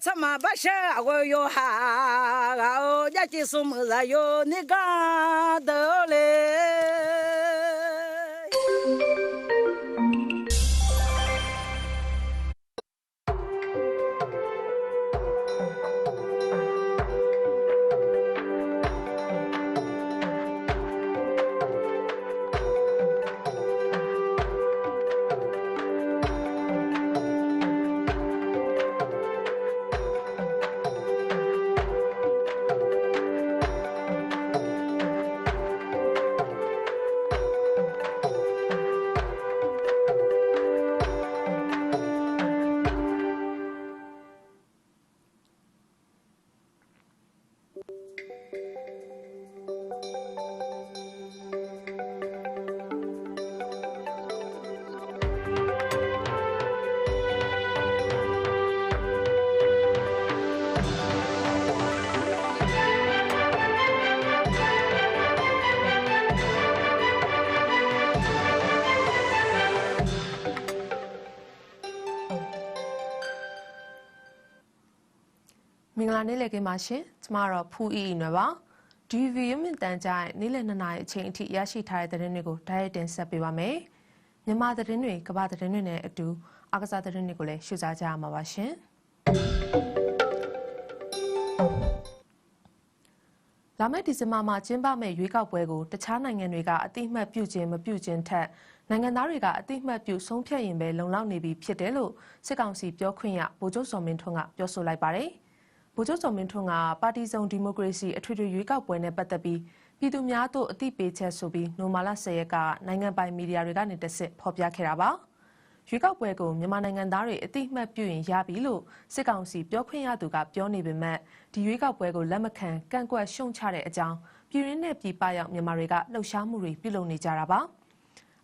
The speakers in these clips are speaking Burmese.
怎么把事我有哈，我家几什么了有你 လာနေ့လည်ခင်းပါရှင်ကျမတော့ဖူးအီအီနွယ်ပါဒီဗီယိုမြင့်တန်ကြရဲ့နေ့လည်2နာရီအချိန်အထိရရှိထားတဲ့သတင်းတွေကိုဓာတ်ရိုက်တင်ဆက်ပေးပါမယ်မြန်မာသတင်းတွေကမ္ဘာသတင်းတွေနဲ့အတူအကစားသတင်းတွေကိုလည်းရှုစားကြရမှာပါရှင်လာမယ့်ဒီဇင်ဘာမှာကျင်းပမယ့်ရွေးကောက်ပွဲကိုတခြားနိုင်ငံတွေကအတိအမှတ်ပြုခြင်းမပြုခြင်းထက်နိုင်ငံသားတွေကအတိအမှတ်ပြုဆုံးဖြတ်ရင်ပဲလုံလောက်နေပြီဖြစ်တယ်လို့စစ်ကောင်စီပြောခွင့်ရဗိုလ်ချုပ်စော်မင်းထွန်းကပြောဆိုလိုက်ပါတယ်။ ဗိုလ်ချုပ်စော်မင်းထွန်းကပါတီစုံဒီမိုကရေစီအထွေထွေရွေးကောက်ပွဲနဲ့ပတ်သက်ပြီးပြည်သူများသို့အသိပေးချက်ဆိုပြီးနိုမာလာ၁၀ရက်ကနိုင်ငံပိုင်မီဒီယာတွေကနေတဆင့်ဖော်ပြခဲ့တာပါရွေးကောက်ပွဲကိုမြန်မာနိုင်ငံသားတွေအသိအမှတ်ပြုရင်ရပြီလို့စစ်ကောင်စီပြောခွင့်ရသူကပြောနေပေမဲ့ဒီရွေးကောက်ပွဲကိုလက်မခံကန့်ကွက်ရှုံချတဲ့အကြောင်းပြည်ရင်းနဲ့ပြည်ပရောက်မြန်မာတွေကလှုပ်ရှားမှုတွေပြုလုပ်နေကြတာပါ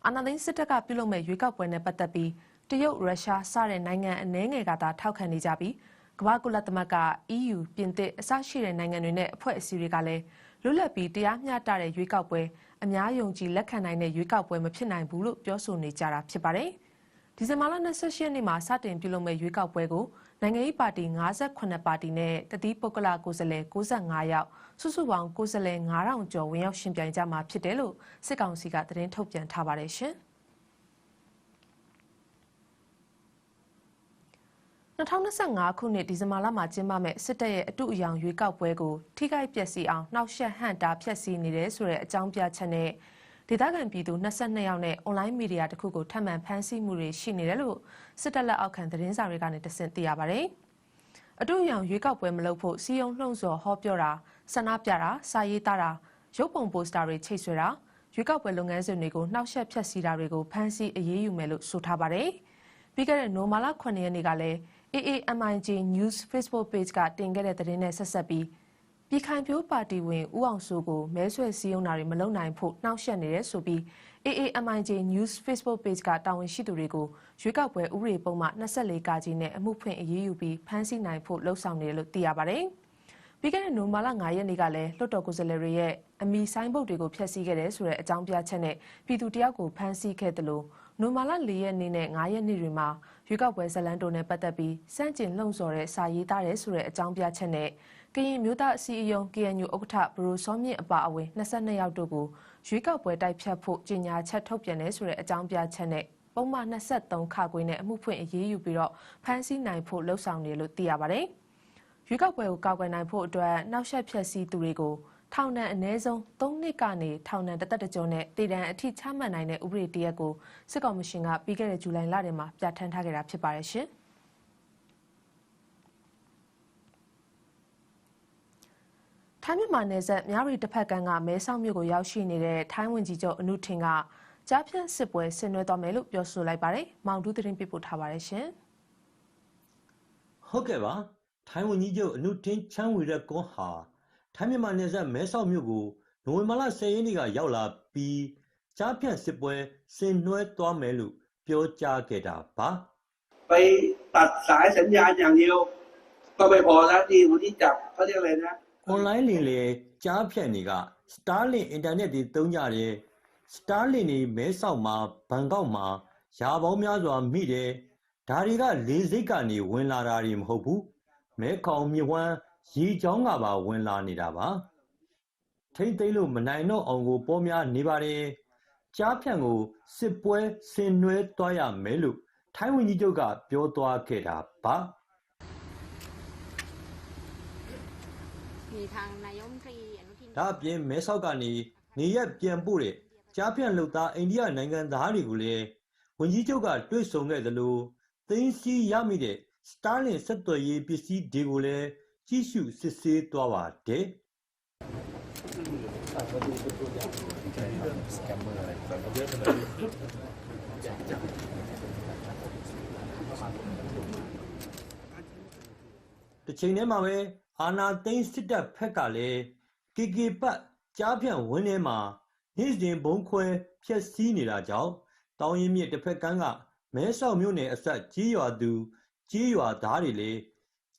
အာဏာသိမ်းစစ်တပ်ကပြုလုပ်မဲ့ရွေးကောက်ပွဲနဲ့ပတ်သက်ပြီးတရုတ်ရုရှားစတဲ့နိုင်ငံအနည်းငယ်ကသာထောက်ခံနေကြပြီး ကမ္ဘာကုလသမဂ္ဂ EU ပြင်သစ်အစရှိတဲ့နိုင်ငံတွေနဲ့အဖွဲ့အစည်းတွေကလည်းလွတ်လပ်ပြီးတရားမျှတတဲ့ရွေးကောက်ပွဲအများယုံကြည်လက်ခံနိုင်တဲ့ရွေးကောက်ပွဲမဖြစ်နိုင်ဘူးလို့ပြောဆိုနေကြတာဖြစ်ပါတယ်။ဒီဇင်ဘာလ28ရက်နေ့မှာစတင်ပြုလုပ်မဲ့ရွေးကောက်ပွဲကိုနိုင်ငံရေးပါတီ58ပါတီနဲ့တတိပုဂ္ဂလကိုယ်စားလှယ်65ယောက်စုစုပေါင်းကိုယ်စားလှယ်9000ကျော်ဝင်ရောက်ရှင်ပြိုင်ကြမှာဖြစ်တယ်လို့စစ်ကောင်စီကသတင်းထုတ်ပြန်ထားပါတယ်ရှင်။ 2025ခုနှစ်ဒီဇင်ဘာလမှာကျင်းပမဲ့စစ်တပ်ရဲ့အတုအယောင်ရွေးကောက်ပွဲကိုထိခိုက်ပျက်စီးအောင်နှောက်ယှက်ဟန့်တားဖျက်ဆီးနေတယ်ဆိုတဲ့အကြောင်းပြချက်နဲ့ဒေသခံပြည်သူ22ယောက်နဲ့အွန်လိုင်းမီဒီယာတစ်ခုကိုထပ်မံဖမ်းဆီးမှုတွေရှိနေတယ်လို့စစ်တပ်လက်အောက်ခံသတင်းစာတွေကနေတဆင့်သိရပါဗျ။အတုအယောင်ရွေးကောက်ပွဲမလုပ်ဖို့စီယုံလှုံ့ဆော်ဟောပြောတာဆန္ဒပြတာစာရေးသားတာရုပ်ပုံပိုစတာတွေချိတ်ဆွဲတာရွေးကောက်ပွဲလုပ်ငန်းစဉ်တွေကိုနှောက်ယှက်ဖျက်ဆီးတာတွေကိုဖမ်းဆီးအရေးယူမယ်လို့ဆိုထားပါတယ်။ပြီးခဲ့တဲ့နိုမာလာ9ရက်နေ့ကလည်း AAMIG News Facebook Page ကတင်ခဲ့တဲ့သတင်းနဲ့ဆက်ဆက်ပြီးပြည်ခိုင်ဖြိုးပါတီဝင်ဦးအောင်စိုးကိုမဲဆွယ်စည်းရုံးတာတွေမလုပ်နိုင်ဖို့နှောက်ယှက်နေတယ်ဆိုပြီး AAMIG News Facebook Page ကတာဝန်ရှိသူတွေကိုရွေးကောက်ပွဲဥပဒေပုံမှ24ကာကြီးနဲ့အမှုဖွင့်အရေးယူပြီးဖမ်းဆီးနိုင်ဖို့လှုံ့ဆော်နေတယ်လို့သိရပါတယ်။ပြီးခဲ့တဲ့နိုမာလာ9ရက်နေ့ကလည်းလွှတ်တော်ကိုယ်စားလှယ်တွေရဲ့အမီဆိုင်ဘုတ်တွေကိုဖျက်ဆီးခဲ့တယ်ဆိုတဲ့အကြောင်းပြချက်နဲ့ပြည်သူတယောက်ကိုဖမ်းဆီးခဲ့တယ်လို့ နိုမာလာ4ရက်နေ့နဲ့9ရက်နေ့တွေမှာရွေးကောက်ပွဲဇလန်တိုနဲ့ပတ်သက်ပြီးစန့်ကျင်လှုံ့ဆော်တဲ့စာရေးသားတယ်ဆိုတဲ့အကြောင်းပြချက်နဲ့ကရင်မျိုးသားအစည်းအရုံး KNU ဥက္ကဋ္ဌဘရိုစောမြင့်အပါအဝင်22ယောက်တို့ကိုရွေးကောက်ပွဲတိုက်ဖြတ်ဖို့ကြေညာချက်ထုတ်ပြန်တယ်ဆိုတဲ့အကြောင်းပြချက်နဲ့ပုံမှန်23ခါခွေနဲ့အမှုဖွင့်အရေးယူပြီးတော့ဖမ်းဆီးနိုင်ဖို့လှုံ့ဆော်နေတယ်လို့သိရပါတယ်။ရွေးကောက်ပွဲကိုကောက်ကွယ်နိုင်ဖို့အတွက်နှောက်ယှက်ဖျက်ဆီးသူတွေကို ထောင်ဒဏ်အနည်းဆုံး3နှစ်ကနေထောင်ဒဏ်တစ်သက်တစ်ကြောနဲ့တည်တံအထိချမှတ်နိုင်တဲ့ဥပဒေတရက်ကိုစစ်ကောင်မရှင်ကပြီးခဲ့တဲ့ဇူလိုင်လထဲမှာပြဋ္ဌာန်းထားခဲ့တာဖြစ်ပါတယ်ရှင်။ထိုင်းမြန်မာနယ်စပ်မြရီတစ်ဖက်ကန်းကမဲဆောက်မြို့ကိုရောက်ရှိနေတဲ့ထိုင်းဝင်ကြီးချုပ်အနုထင်ကကြားဖြတ်စစ်ပွဲဆင်နွှဲသွားမယ်လို့ပြောဆိုလိုက်ပါတယ်။မောင်တူးသတင်းပြပို့ထားပါတယ်ရှင်။ဟုတ်ကဲ့ပါထိုင်းဝန်ကြီးချုပ်အနုထင်းချမ်းဝီရက်ကွန်ဟာ ထိုင်းမြန်မာနယ်စပ်မဲဆောက်မြို့ကိုနိုဝင်ဘာလ10ရက်နေ့ကရောက်လာပြီးကြားဖြန့်စစ်ပွဲဆင်နွှဲသွားမယ်လို့ပြောကြားခဲ့တာပါ ไปตัดสายสัญญาณอย่างเดียว ก็ไม่พอแล้วที่คนที่จับเขาเรียกอะไรนะ အွန်လိုင်းလင်လေကြားဖြန့်တွေက Starlink အင်တာနက်တွေသုံးကြတယ် Starlink တွေမဲဆောက်မှာဘန်ကောက်မှာရာပေါင်းများစွာမိတယ်ဒါတွေကလေစိတ်ကနေဝင်လာတာတွေမဟုတ်ဘူး မဲခေါင်မြစ်ဝမ်း ရေကြောင်းကပါဝင်လာနေတာပါ။ထိမ့်သိမ့်လို့မနိုင်တော့အောင်ကိုပေါများနေပါတယ်။ကြားဖြန့်ကိုစစ်ပွဲဆင်နွှဲသွားရမယ်လို့ထိုင်းဝန်ကြီးချုပ်ကပြောသွားခဲ့တာပါ။ဒါအပြင်မဲဆောက်ကနေနေရက်ပြန်ပို့တဲ့ကြားဖြန့်လုပ်သားအိန္ဒိယနိုင်ငံသားတွေကိုလည်းဝန်ကြီးချုပ်ကတွေ့ဆုံခဲ့သလိုသိမ်းဆီးရမိတဲ့စတားလင်ဆက်သွယ်ရေးပစ္စည်းတွေကိုလည်း ကြီးစုစစ်ဆေးသွားပါတယ်တစ်ချိန်တည်းမှာပဲအာနာသိန်းစစ်တပ်ဖက်ကလည်း KK ပတ်ကြားဖြန့်ဝင်းထဲမှာနေ့စဉ်ဘုံခွဲဖျက်ဆီးနေတာကြောင့်တောင်ရင်မြစ်တစ်ဖက်ကမ်းကမဲဆောက်မြို့နယ်အဆက်ကြီးရွာသူကြီးရွာသားတွေလည်း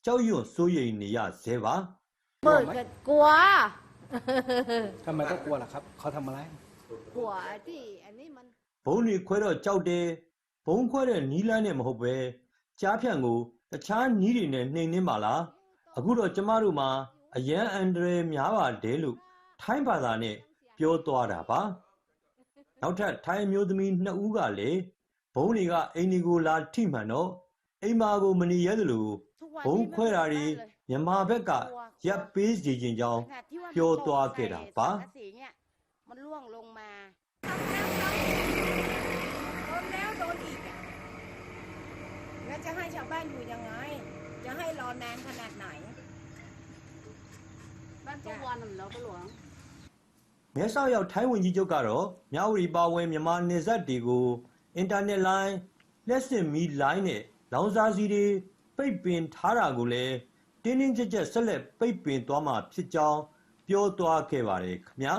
ကြောက်ရွံ့စိုးရိမ်နေရဆဲပါ เปิดกันกลัว ทำไมต้องกลัวล่ะครับ เขาทำอะไร กลัวที่อันนี้มัน ဘုံတွေခွဲတော့ကြောက်တယ်ဘုံခွဲတဲ့နီးလန်းနဲ့မဟုတ်ပဲကြားဖြန့်ကိုတခြားနီးတွေနဲ့နှိမ်နှင်းပါလားအခုတော့ကျမတို့မှာအရန်အန်ဒရယ်များပါတယ်လို့ထိုင်းဘာသာနဲ့ပြောသွားတာပါနောက်ထပ်ထိုင်းအမျိုးသမီးနှစ်ဦးကလည်းဘုံတွေကအိမ်ဒီကိုလာထိမှန်တော့အိမ်မာကိုမနေရသလို ทุกวัน ဘုံ นี้ ခွဲတာတွေမြန်မာบက်ကရပ်ပေးစီခြင်းကြောင်း ขนาดที่ว่ามัน ပြောသွားခဲ့တာပါ ตกใส่สังกะสีเนี่ยมันร่วงลงมา โดนแล้วโดนอีกอะแล้วจะให้ชาวบ้านอยู่ยังไง จะให้รอนานขนาดไหน บ้านทุกวันแล้วก็หลวง မဲဆောက်ရောက်ထိုင်းဝင်ကြီးချုပ်ကတော့မြဝတီပါဝင်မြန်မာနေဆက်တွေကိုအင်တာနက်လိုင်းလက်စင်မီလိုင်းနဲ့လောင်စာစီတွေ ပိတ်ပင်ထားတာကိုလည်းတင်းတင်းကြပ်ကြပ်ဆက်လက်ပိတ်ပင်သွားမှာဖြစ်ကြောင်းပြောသွားခဲ့ပါတယ်ခင်ဗျာ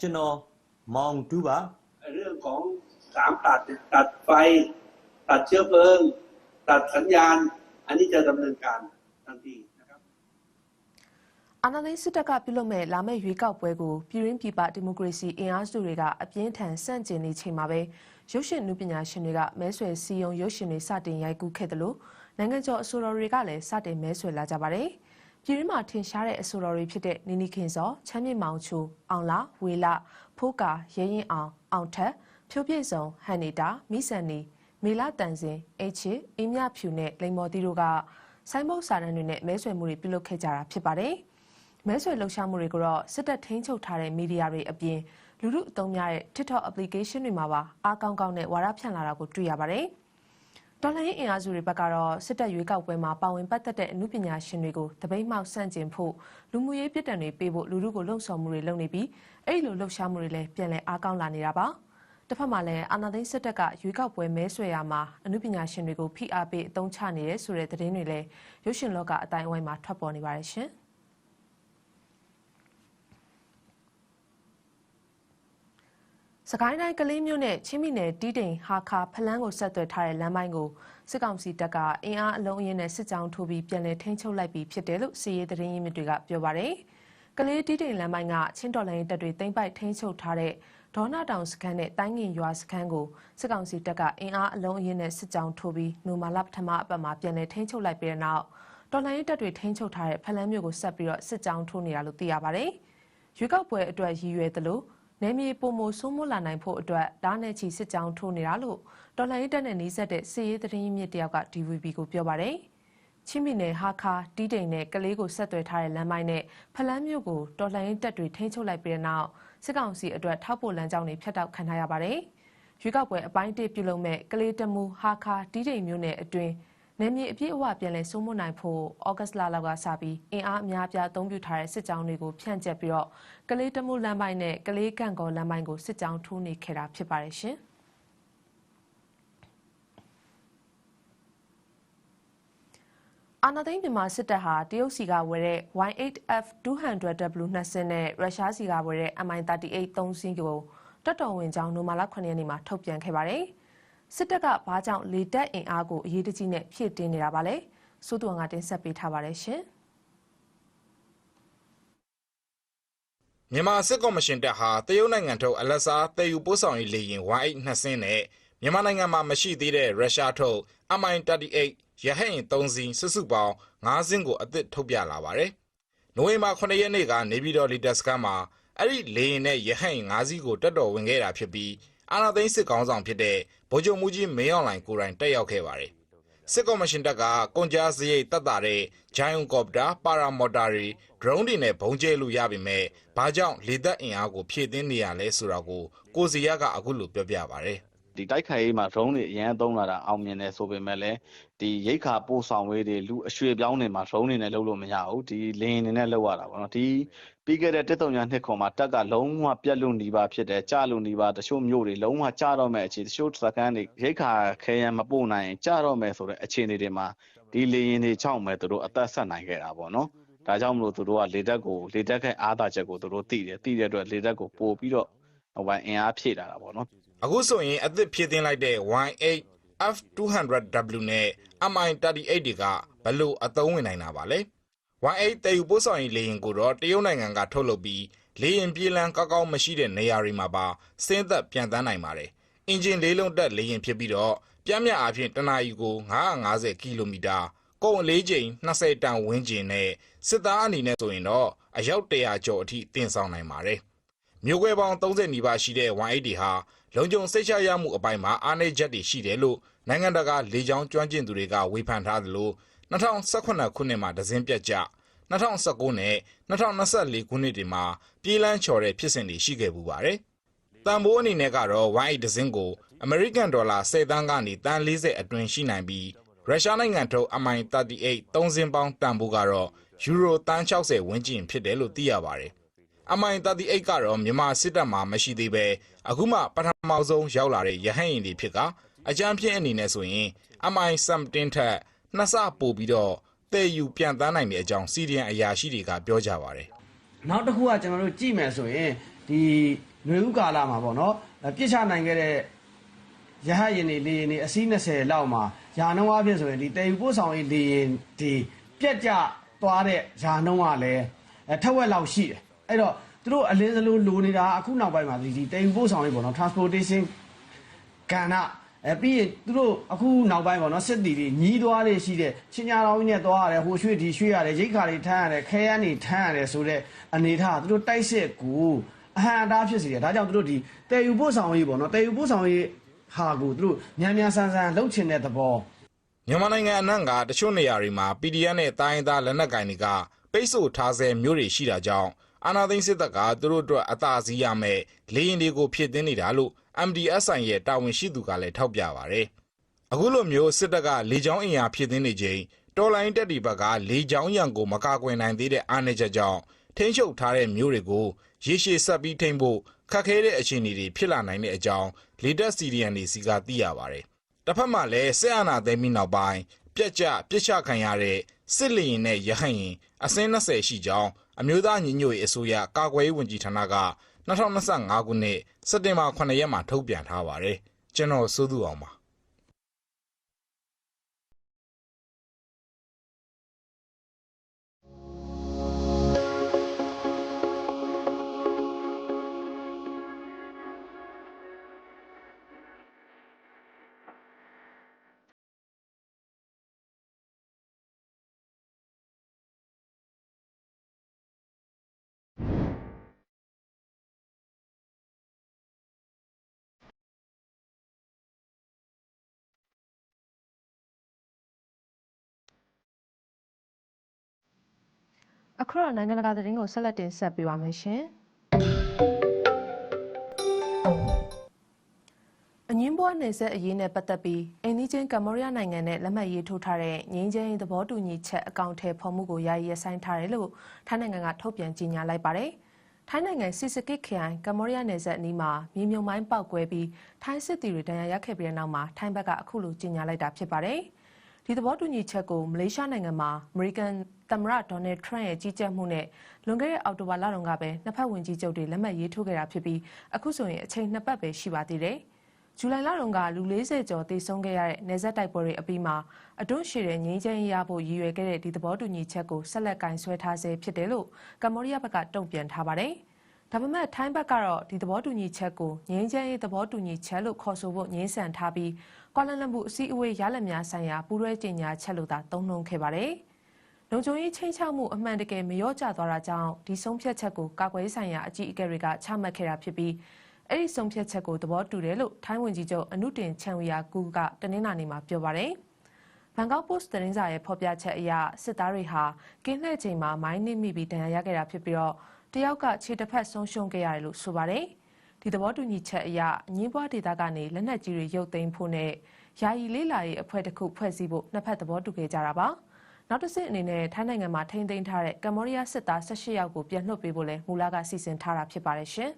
ကျွန်တော်မောင်တူပါ เรื่องของสามตัดเนี่ยตัดไฟ ตัดเชื้อเพลิง ตัดสัญญาณ อันนี้จะดำเนินการทันทีนะครับ အာဏာသိမ်းစစ်တပ်ကပြုလုပ်မဲ့လာမယ့်ရွေးကောက်ပွဲကိုပြည်ရင်းပြည်ပဒီမိုကရေစီအင်အားစုတွေကအပြင်းထန်ဆန့်ကျင်နေချိန်မှာပဲ ရုပ်ရှင်နုပညာရှင်တွေကမဲဆွယ်စီယုံရုပ်ရှင်တွေစတင်ရိုက်ကူးခဲ့တယ်လို့နိုင်ငံကျော်အဆိုတော်တွေကလည်းစတင်မဲဆွယ်လာကြပါတယ်။ပြည်ရင်းမှာထင်ရှားတဲ့အဆိုတော်တွေဖြစ်တဲ့နီနီခင်စောချမ်းမြေမောင်ချိုအောင်လာဝေလာဖိုးကာရဲရင်အောင်အောင်ထက်ဖြိုးပြည့်စုံဟန်နေတာမိဆန်နီမေလာတန်စင်အိတ်ချစ်အင်းမြဖြူနဲ့လိန်မော်တီတို့ကဆိုင်းဘုတ်စာတန်းတွေနဲ့မဲဆွယ်မှုတွေပြုလုပ်ခဲ့ကြတာဖြစ်ပါတယ်။မဲဆွယ်လှုပ်ရှားမှုတွေကိုတော့စစ်တပ်ထိန်းချုပ်ထားတဲ့မီဒီယာတွေအပြင် လူမှုအသုံးများတဲ့ TikTok application တွေမှာပါအားကောင်းကောင်းနဲ့ဝါဒဖြန့်လာတာကိုတွေ့ရပါတယ်။တော်လှန်ရေးအင်အားစုတွေဘက်ကတော့စစ်တပ်ရွေးကောက်ပွဲမှာပါဝင်ပတ်သက်တဲ့အမှုပညာရှင်တွေကိုတပိတ်မှောက်ဆန့်ကျင်ဖို့လူမှုရေးပြည်တံတွေပေးဖို့လူမှုကိုလှုံ့ဆော်မှုတွေလုပ်နေပြီးအဲ့ဒီလိုလှုပ်ရှားမှုတွေလည်းပြန်လည်အားကောင်းလာနေတာပါ။တစ်ဖက်မှာလည်းအာဏာသိမ်းစစ်တပ်ကရွေးကောက်ပွဲမဲဆွယ်ရမှာအမှုပညာရှင်တွေကိုဖိအားပေးအသုံးချနေတယ်ဆိုတဲ့သတင်းတွေလည်းရုပ်ရှင်လောကအတိုင်းအဝိုင်းမှာထွက်ပေါ်နေပါတယ်ရှင်။ စကိုင်းတိုင်းကလေးမြို့နယ်ချင်းမိနယ်တီးတိန်ဟာခါဖလန်းကိုဆက်သွယ်ထားတဲ့လမ်းပိုင်းကိုစစ်ကောင်စီတပ်ကအင်အားအလုံးအင်းနဲ့စစ်ကြောင်းထိုးပြီးပြန်လည်ထိန်းချုပ်လိုက်ပြီးဖြစ်တယ်လို့စီရေးသတင်းရင်းမြစ်တွေကပြောပါရယ်ကလေးတီးတိန်လမ်းပိုင်းကချင်းတော်လိုင်းတပ်တွေတင်ပိုက်ထိန်းချုပ်ထားတဲ့ဒေါနာတောင်စခန်းနဲ့တိုင်းငင်ရွာစခန်းကိုစစ်ကောင်စီတပ်ကအင်အားအလုံးအင်းနဲ့စစ်ကြောင်းထိုးပြီးနိုမာလာပထမအပတ်မှာပြန်လည်ထိန်းချုပ်လိုက်ပြီးတဲ့နောက်တော်လိုင်းတပ်တွေထိန်းချုပ်ထားတဲ့ဖလန်းမြို့ကိုဆက်ပြီးတော့စစ်ကြောင်းထိုးနေတာလို့သိရပါရယ်ရွေးကောက်ပွဲအတွက်ရည်ရွယ်သလို နယ်မြေပုံမဆိုးမွလာနိုင်ဖို့အတွက်ဓာတ်နဲ့ချီစစ်ကြောင်းထိုးနေတာလို့တော်လှန်ရေးတပ်နဲ့နှီးဆက်တဲ့စစ်ရေးသတင်းရင်းမြစ်တယောက်က DVB ကိုပြောပါတယ်။ချင်းပြည်နယ်ဟာခါတီးတိန်နဲ့ကလေးကိုဆက်သွယ်ထားတဲ့လမ်းမိုင်းနဲ့ဖလန်းမြို့ကိုတော်လှန်ရေးတပ်တွေထိန်းချုပ်လိုက်ပြီးတဲ့နောက်စစ်ကောင်စီအတွက်ထောက်ပို့လမ်းကြောင်းတွေဖျက်တောက်ခံထားရပါတယ်။ရွေးကောက်ပွဲအပိုင်းတစ်ပြုလုပ်မဲ့ကလေးတမူဟာခါတီးတိန်မြို့နယ်အတွင်း နယ်မြေအပြည့်အဝပြန်လည်စိုးမိုးနိုင်ဖို့ဩဂတ်စ်လလောက်ကစပြီးအင်အားအများအပြားအသုံးပြုထားတဲ့စစ်ကြောင်းတွေကိုဖြန့်ကျက်ပြီးတော့ကလေးတမှုလမ်းပိုင်းနဲ့ကလေးကန့်ကောလမ်းပိုင်းကိုစစ်ကြောင်းထိုးနေခဲ့တာဖြစ်ပါတယ်ရှင်။အာနာသိန်းမြန်မာစစ်တပ်ဟာတရုတ်စီကဝယ်တဲ့ Y8F 200W နှစ်စင်းနဲ့ရုရှားစီကဝယ်တဲ့ MI38 3စင်းကိုတပ်တော်ဝင်ကြောင်းနိုမာလာ9ရက်နေ့မှာထုတ်ပြန်ခဲ့ပါတယ်။ စစ်တပ်ကဘာကြောင့်လေတပ်အင်အားကိုအရေးတကြီးနဲ့ဖြည့်တင်းနေတာပါလဲ။စိုးသူအောင်ကတင်ဆက်ပေးထားပါတယ်ရှင်။မြန်မာစစ်ကော်မရှင်တပ်ဟာတရုတ်နိုင်ငံထုတ်အလက်စားတည်ယူပို့ဆောင်ရေးလေယာဉ် Y8 နှစ်စင်းနဲ့မြန်မာနိုင်ငံမှာမရှိသေးတဲ့ရုရှားထုတ် MI38 ရဟတ်ယာဉ်3စီးစုစုပေါင်း5စင်းကိုအသစ်ထုတ်ပြလာပါတယ်။နိုဝင်ဘာ9ရက်နေ့ကနေပြည်တော်လီတက်စကန်မှာအဲ့ဒီလေယာဉ်နဲ့ရဟတ်ယာဉ်5စီးကိုတက်တော်ဝင်ခဲ့တာဖြစ်ပြီး အာနာသိန်းစစ်ကောင်ဆောင်ဖြစ်တဲ့ဗိုလ်ချုပ်မူကြီးမင်းအောင်လှိုင်ကိုယ်တိုင်တက်ရောက်ခဲ့ပါတယ်။စစ်ကော်မရှင်တပ်ကကွန်ကြားစရိတ်တက်တာတဲ့ဂျိုင်းယွန်ကော်ပတာပါရာမော်တာတွေဒရုန်းတွေနဲ့ဘုံကျဲလို့ရပေမဲ့ဘာကြောင့်လေတပ်အင်အားကိုဖြည့်တင်းနေရလဲဆိုတာကိုကိုစီရကအခုလိုပြောပြပါဗျ။ဒီတိုက်ခိုက်ရေးမှာ drone တွေအရင်သုံးလာတာအောင်မြင်တယ်ဆိုပေမဲ့လည်းဒီရိတ်ခါပို့ဆောင်ရေးတွေလူအရွှေပြောင်းတွေမှာ drone တွေနဲ့လုပ်လို့မရဘူးဒီလင်းတွေနဲ့လုပ်ရတာပေါ့နော်ဒီ ပြီးခဲ့တဲ့တစ်တုံညာနှစ်ခွန်မှာတက်ကလုံးဝပြက်လို့နေပါဖြစ်တယ်ကြလို့နေပါတချို့မျိုးတွေလုံးဝကြတော့မဲ့အခြေတချို့စကန်တွေရိတ်ခါခဲရန်မပို့နိုင်ရင်ကြတော့မဲ့ဆိုတဲ့အခြေအနေတွေမှာဒီလေရင်တွေချောက်မဲ့သူတို့အသက်ဆက်နိုင်ခဲ့တာပေါ့နော်ဒါကြောင့်မလို့သူတို့ကလေတက်ကိုလေတက်ကအားသာချက်ကိုသူတို့သိတယ်သိတဲ့အတွက်လေတက်ကိုပို့ပြီးတော့ဟိုပိုင်းအင်အားဖြည့်လာတာပေါ့နော်အခုဆိုရင်အသစ်ဖြစ်တင်လိုက်တဲ့ Y8 F200W နဲ့ MI38 တွေကဘယ်လို့အသုံးဝင်နိုင်တာပါလဲ Y8 တည်ယူပို့ဆောင်ရေးလေယာဉ်ကိုတော့တရုတ်နိုင်ငံကထုတ်လုပ်ပြီးလေယာဉ်ပြေးလမ်းကောက်ကောက်မရှိတဲ့နေရာတွေမှာပါစင်းသက်ပြန်တန်းနိုင်ပါတယ်အင်ဂျင်လေးလုံးတက်လေယာဉ်ဖြစ်ပြီးတော့ပြင်းမြတ်အားဖြင့်တနာရီကို950ကီလိုမီတာကုန်အလေးချိန်20တန်ဝန်းကျင်နဲ့စစ်သားအနေနဲ့ဆိုရင်တော့အယောက်100ကျော်အထိတင်ဆောင်နိုင်ပါတယ်မျိုးကွဲပေါင်း30နီးပါးရှိတဲ့180ဟာလုံခြုံစိတ်ချရမှုအပိုင်းမှာအားနည်းချက်တွေရှိတယ်လို့နိုင်ငံတကာလေကြောင်းကျွမ်းကျင်သူတွေကဝေဖန်ထားသလို 2018ခုနှစ်မှာဒဇင်းပြတ်ကျ2019နဲ့2024ခုနှစ်တွေမှာပြေးလန်းချော်တဲ့ဖြစ်စဉ်တွေရှိခဲ့ပူပါတယ်။တန်ဖိုးအနေနဲ့ကတော့180ဒဇင်းကိုအမေရိကန်ဒေါ်လာ10သန်းကနေတန်40အတွင်းရှိနိုင်ပြီးရုရှားနိုင်ငံထုတ် MI38 3စင်းပေါင်းတန်ဖိုးကတော့ယူရိုတန်60ဝန်းကျင်ဖြစ်တယ်လို့သိရပါတယ်။ MI38 ကတော့မြန်မာစစ်တပ်မှာမရှိသေးပဲအခုမှပထမဆုံးရောက်လာတဲ့ရဟတ်ယာဉ်တွေဖြစ်ကအကြမ်းဖျင်းအနေနဲ့ဆိုရင် MI17 ထက် နှစ်ဆပိုပြီးတော့တည်ယူပြန်တန်းနိုင်တဲ့အကြောင်းစီဒီယန်အရာရှိတွေကပြောကြပါတယ်နောက်တစ်ခုကကျွန်တော်တို့ကြည့်မယ်ဆိုရင်ဒီຫນွေဥကာလမှာပေါ့နော်ပြစ်ချနိုင်ခဲ့တဲ့ရဟတ်ရင်တွေလေရင်တွေအစီး20လောက်မှာယာနှုံးအဖြစ်ဆိုရင်ဒီတေယူပို့ဆောင်ရေးလေရင်ဒီပြက်ကျသွားတဲ့ယာနှုံးကလည်းအဲထက်ဝက်လောက်ရှိတယ်အဲ့တော့သူတို့အလင်းစလုံးလိုနေတာအခုနောက်ပိုင်းမှာဒီဒီတေယူပို့ဆောင်ရေးပေါ့နော် transportation ကဏ္ဍ အဲပြီးရင်သူတို့အခုနောက်ပိုင်းပေါ့နော်စစ်တီတွေညီးသွားတွေရှိတဲ့ချင်းညာတော်ကြီးနဲ့သွားရတယ်ဟိုရွှေ့ဒီရွှေ့ရတယ်ရိတ်ခါတွေထမ်းရတယ်ခဲရန်တွေထမ်းရတယ်ဆိုတော့အနေထားသူတို့တိုက်စစ်ကိုအဟံအတားဖြစ်စေတယ်ဒါကြောင့်သူတို့ဒီတည်ယူပို့ဆောင်ရေးပေါ့နော်တည်ယူပို့ဆောင်ရေးဟာကိုသူတို့မြန်မြန်ဆန်ဆန်လှုပ်ချင်တဲ့သဘောမြန်မာနိုင်ငံအနှံ့ကတချို့နေရာတွေမှာ PDF နဲ့တိုင်းရင်းသားလက်နက်ကိုင်တွေကပိတ်ဆို့ထားဆဲမျိုးတွေရှိတာကြောင့်အာနာသိန်းစစ်တပ်ကသူတို့အတွက်အသာစီးရမယ်လေရင်တွေကိုဖြစ်သိမ်းနေတာလို့ MDSI ရဲ့တာဝန်ရှိသူကလည်းထောက်ပြပါတယ်။အခုလိုမျိုးစစ်တပ်ကလေကြောင်းအင်အားဖြစ်သိမ်းနေချိန်တော်လိုင်းတက်တီဘက်ကလေကြောင်းရန်ကိုမကာကွယ်နိုင်သေးတဲ့အားနည်းချက်ကြောင့်ထိန်းချုပ်ထားတဲ့မျိုးတွေကိုရေရှည်ဆက်ပြီးထိန်းဖို့ခက်ခဲတဲ့အခြေအနေတွေဖြစ်လာနိုင်တဲ့အကြောင်းလေတက်စီရီယန်တွေစီကသိရပါတယ်။တစ်ဖက်မှာလည်းစစ်အာဏာသိမ်းပြီးနောက်ပိုင်းပြက်ကျပြစ်ချခံရတဲ့စစ်လီရင်နဲ့ရဟတ်ရင်အစင်း20ရှိကြောင်း အမျိုးသားညီညွတ်ရေးအစိုးရကာကွယ်ရေးဝန်ကြီးဌာနက2025ခုနှစ်စက်တင်ဘာ9ရက်မှာထုတ်ပြန်ထားပါတယ်။ကျွန်တော်စိုးသူအောင်ပါ အခုတော့နိုင်ငံတကာသတင်းကိုဆက်လက်တင်ဆက်ပေးပါမယ်ရှင်။အငင်းပွားနယ်စပ်အရေးနဲ့ပတ်သက်ပြီးအိန္ဒိချင်းကမ္ဘောဒီးယားနိုင်ငံနဲ့လက်မှတ်ရေးထိုးထားတဲ့ငြိမ်းချမ်းရေးသဘောတူညီချက်အကောင့်ထဲဖော်မှုကိုယာယီရပ်ဆိုင်းထားတယ်လို့ထိုင်းနိုင်ငံကထုတ်ပြန်ကြေညာလိုက်ပါတယ်။ထိုင်းနိုင်ငံစီစကစ်ခရိုင်ကမ္ဘောဒီးယားနယ်စပ်အနီးမှာမြေမြုံမိုင်းပောက်ကွဲပြီးထိုင်းစစ်တီတွေတန်ရာရခဲ့ပြီးတဲ့နောက်မှာထိုင်းဘက်ကအခုလိုကြေညာလိုက်တာဖြစ်ပါတယ်။ဒီသဘောတူညီချက်ကိုမလေးရှားနိုင်ငံမှာအမေရိကန် သမ္မတဒေါ်နယ်ထရန့်ရဲ့ကြီးကြပ်မှုနဲ့လွန်ခဲ့တဲ့အောက်တိုဘာလတုန်းကပဲနှစ်ဖက်ဝင်ကြီးချုပ်တွေလက်မှတ်ရေးထိုးခဲ့တာဖြစ်ပြီးအခုဆိုရင်အချိန်နှစ်ပတ်ပဲရှိပါသေးတယ်။ဇူလိုင်လတုန်းကလူ40ကျော်တေဆုံးခဲ့ရတဲ့နေဆက်တိုက်ပွဲတွေအပြီးမှာအတွန်းရှည်တဲ့ငြိမ်းချမ်းရေးရဖို့ရည်ရွယ်ခဲ့တဲ့ဒီသဘောတူညီချက်ကိုဆက်လက်ကင်ဆွဲထားဆဲဖြစ်တယ်လို့ကမ္ဘောဒီးယားဘက်ကတုံ့ပြန်ထားပါတယ်။ဒါပေမဲ့ထိုင်းဘက်ကတော့ဒီသဘောတူညီချက်ကိုငြင်းချမ်းရေးသဘောတူညီချက်လို့ခေါ်ဆိုဖို့ငြင်းဆန်ထားပြီးကွာလာလမ်ပူအစည်းအဝေးရလဒ်များဆိုင်ရာပူးရဲကြေညာချက်လို့သာသုံးနှုန်းခဲ့ပါတယ်။ လုံခြုံရေးချင်းချောက်မှုအမှန်တကယ်မလျော့ကျသွားတာကြောင့်ဒီဆုံးဖြတ်ချက်ကိုကာကွယ်ရေးဆိုင်ရာအကြီးအကဲတွေကချမှတ်ခဲ့တာဖြစ်ပြီးအဲ့ဒီဆုံးဖြတ်ချက်ကိုသဘောတူတယ်လို့ထိုင်းဝန်ကြီးချုပ်အနုတင်ချန်ဝီယာကူကတနင်္လာနေ့မှာပြောပါတယ်။ဘန်ကောက်ပို့စ်သတင်းစာရဲ့ဖော်ပြချက်အရစစ်သားတွေဟာကင်းလှည့်ချိန်မှာမိုင်းနစ်မိပြီးဒဏ်ရာရခဲ့တာဖြစ်ပြီးတော့တယောက်ကခြေတစ်ဖက်ဆုံးရှုံးခဲ့ရတယ်လို့ဆိုပါတယ်။ဒီသဘောတူညီချက်အရအငင်းပွားဒေသကနေလက်နက်ကြီးတွေရုပ်သိမ်းဖို့နဲ့ယာယီလေးလာရေးအဖွဲ့တစ်ခုဖွဲ့စည်းဖို့နှစ်ဖက်သဘောတူခဲ့ကြတာပါ။ နောက်တစ်ဆင့်အနေနဲ့ထိုင်းနိုင်ငံမှာထိန်းသိမ်းထားတဲ့ကမ္ဘောဒီးယားစစ်သား18ယောက်ကိုပြန်လွှတ်ပေးဖို့လည်းမူလကစီစဉ်ထားတာဖြစ်ပါတယ်ရှင်။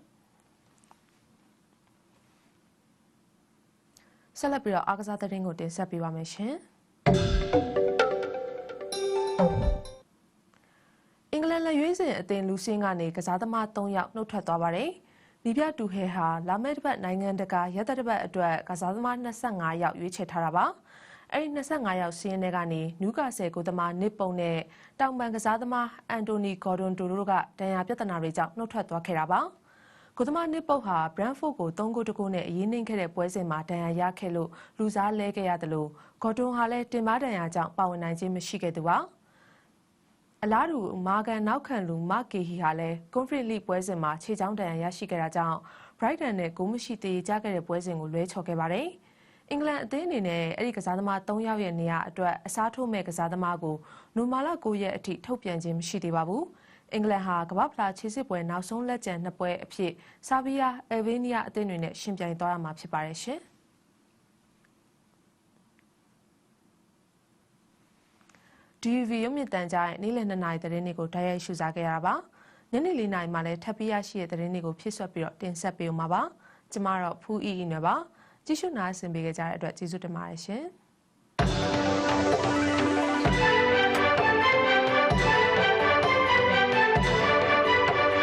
ဆက်လက်ပြီးတော့အားကစားသတင်းကိုတင်ဆက်ပေးပါမယ်ရှင်။အင်္ဂလန်လက်ရွေးစင်အသင်းလူစင်းကနေကစားသမား3ယောက်နှုတ်ထွက်သွားပါတယ်။နီးပြတူဟဲဟာလာမယ့်တစ်ပတ်နိုင်ငံတကာရက်သက်တစ်ပတ်အတွက်ကစားသမား25ယောက်ရွေးချယ်ထားတာပါ။ အဲဒီ25ယောက်စီးရင်တွေကနေနူးကာဆယ်ကိုသမားနစ်ပုံနဲ့တောင်ပန်ကစားသမားအန်တိုနီဂေါ်ဒွန်တိုတို့ကဒဏ်ရာပြဿနာတွေကြောင့်နှုတ်ထွက်သွားခဲ့တာပါ။ကိုသမားနစ်ပုတ်ဟာ Brentford ကို3ဂိုးတကူနဲ့အရေးနှိမ်ခဲ့တဲ့ပွဲစဉ်မှာဒဏ်ရာရခဲ့လို့လူစားလဲခဲ့ရတယ်လို့ဂေါ်ဒွန်ဟာလည်းတင်ပါဒဏ်ရာကြောင့်ပါဝင်နိုင်ခြင်းမရှိခဲ့သူပါ။အလားတူမာဂန်နောက်ခံလူမကေဟီဟာလည်း Conference League ပွဲစဉ်မှာခြေချောင်းဒဏ်ရာရရှိခဲ့တာကြောင့် Brighton နဲ့ဂိုးမရှိသေးကြခဲ့တဲ့ပွဲစဉ်ကိုလွဲချော်ခဲ့ပါတယ်။ အင်္ဂလန်အသင်းအနေနဲ့အဲ့ဒီကစားသမား3ယောက်ရဲ့နေရာအတွက်အစားထိုးမဲ့ကစားသမားကိုနိုမာလာ9ရက်အထိထုတ်ပြန်ခြင်းမရှိသေးပါဘူး။အင်္ဂလန်ဟာကမ္ဘာဖလားခြေစစ်ပွဲနောက်ဆုံးလက်ကျန်နှစ်ပွဲအဖြစ်ဆာဗီးယားအယ်ဗေးနီးယားအသင်းတွေနဲ့ရှင်ပြိုင်သွားရမှာဖြစ်ပါတယ်ရှင်။ဒီဗီရုံမြင့်တန်ကြားရဲ့နေ့လယ်2နာရီသတင်းတွေကိုဓာတ်ရိုက်ရှုစားခဲ့ရတာပါ။ညနေ4နာရီမှာလည်းထပ်ပြီးရရှိတဲ့သတင်းတွေကိုဖြည့်ဆွတ်ပြီးတော့တင်ဆက်ပေးဦးမှာပါ။ကျမတော့ဖူးအီအီနဲ့ပါ။ ကြည့်ရှုနားဆင်ပေးကြတဲ့အတွက်ကျေးဇူးတင်ပါတယ်ရှင်။